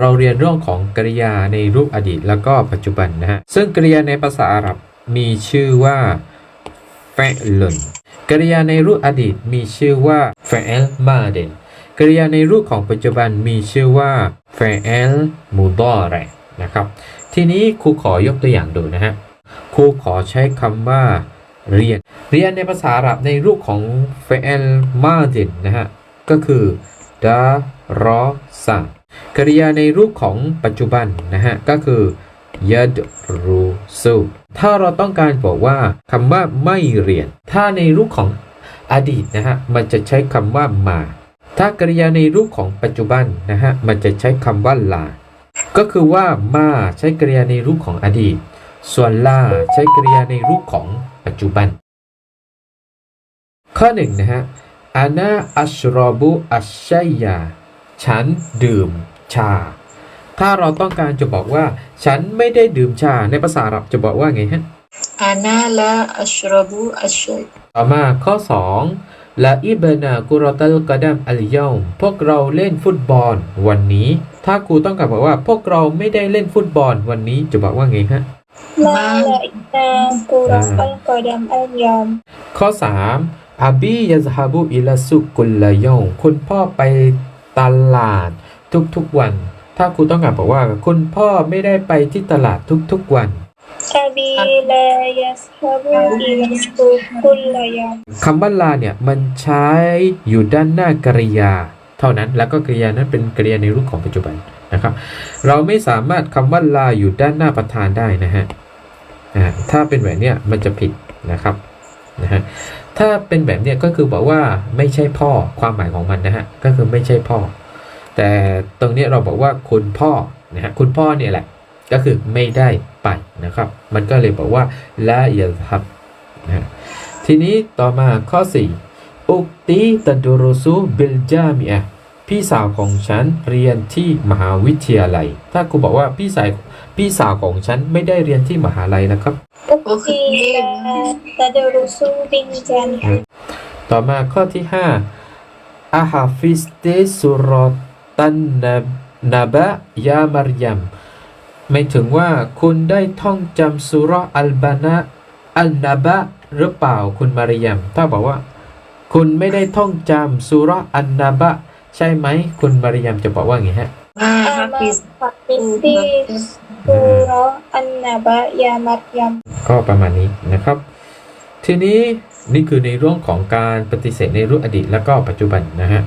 เราเรียนเรื่องของกริยาในรูปอดีตแล้วก็ปัจจุบันนะฮะ ซึ่งกริยาในภาษาอาหรับมีชื่อว่าแฟลุนกริยาในรูปอดีตมีชื่อว่าแฟลมาเดนกริยาในรูปของปัจจุบันมีชื่อว่าแฟลมูดอรนะครับ ทีนี้ครูขอยกตัวอย่างดูนะฮะ ครูขอใช้คำว่าเรียน เรียนในภาษาอาหรับในรูปของเฟลมาเดินนะฮะ ก็คือดารอซา กริยาในรูปของปัจจุบันนะฮะก็คือยัดรูซูถ้าเราต้องการบอกว่าคำว่าไม่เรียน ถ้าในรูปของอดีตนะฮะมันจะใช้คำว่ามา ถ้ากริยาในรูปของปัจจุบันนะฮะมันจะใช้คำว่าลา ก็คือว่ามาใช้กริยาในรูปของอดีต ส่วนลาใช้กริยาในรูปของปัจจุบัน ข้อหนึ่งนะฮะอานาอัชรอบุอัชชัยยา ฉันดื่มชา ถ้าเราต้องการจะบอกว่า ฉันไม่ได้ดื่มชา ในภาษาอาหรับจะบอกว่าไงฮะอานาละอัชรบูอัชยต่อมาข้อ2และอิบนากุรอตัลกดัมอัลยอมพวกเราเล่นฟุตบอลวันนี้ ถ้าครูต้องการบอกว่า พวกเราไม่ได้เล่นฟุตบอลวันนี้จะบอกว่าไงฮะมาละอิบนากุรอตัลกดัมอัลยอมข้อ3อบียะซฮาบูอิลาสุกุลลายองคุณพ่อไป ตลาดทุกๆวัน ถ้าคุณต้องการบอกว่า คุณพ่อไม่ได้ไปที่ตลาดทุกๆวันคำว่าลาเนี่ยมันใช้อยู่ด้านหน้ากริยา เท่านั้นแล้วก็กริยานั้นเป็นกริยาในรูปของปัจจุบันนะครับ เราไม่สามารถคำว่าลาอยู่ด้านหน้าประธานได้นะฮะถ้าเป็นแบบเนี้ยมันจะผิดนะครับ นะฮะถ้าเป็นแบบเนี้ยก็คือบอกว่าไม่ใช่พ่อความหมายของมันนะฮะก็คือไม่ใช่พ่อ แต่ตรงนี้เราบอกว่าคุณพ่อนะฮะคุณพ่อเนี่ยแหละก็คือไม่ได้ไปนะครับ มันก็เลยบอกว่าละอยดครับนะทีนี้ต่อมาข้อ 4 อุกติตดรุสุบิลจามีอะ พี่สาวของฉันเรียนที่มหาวิทยาลัย ถ้าครูบอกว่าพี่สายพี่สาวของฉันไม่ได้เรียนที่มหาลัยนะครับ ต่อมาข้อที่ห้าอาฮาฟิสเตสุรตันนาบะยามารยัมไม่ถึงว่าคุณได้ท่องจำสุรอัลบานะอันนาบะหรือเปล่าคุณมารยัมถ้าบอกว่า คุณไม่ได้ท่องจำสุรอันนาบะ ใช่ไหมคุณมารยามจะบอกว่าไงฮะอ Binti Suro Annaba ยา Maryam ก็ประมาณนี้นะครับ ทีนี้นี่คือในเรื่องของการปฏิเสธในรูปอดีตและก็ปัจจุบันนะฮะ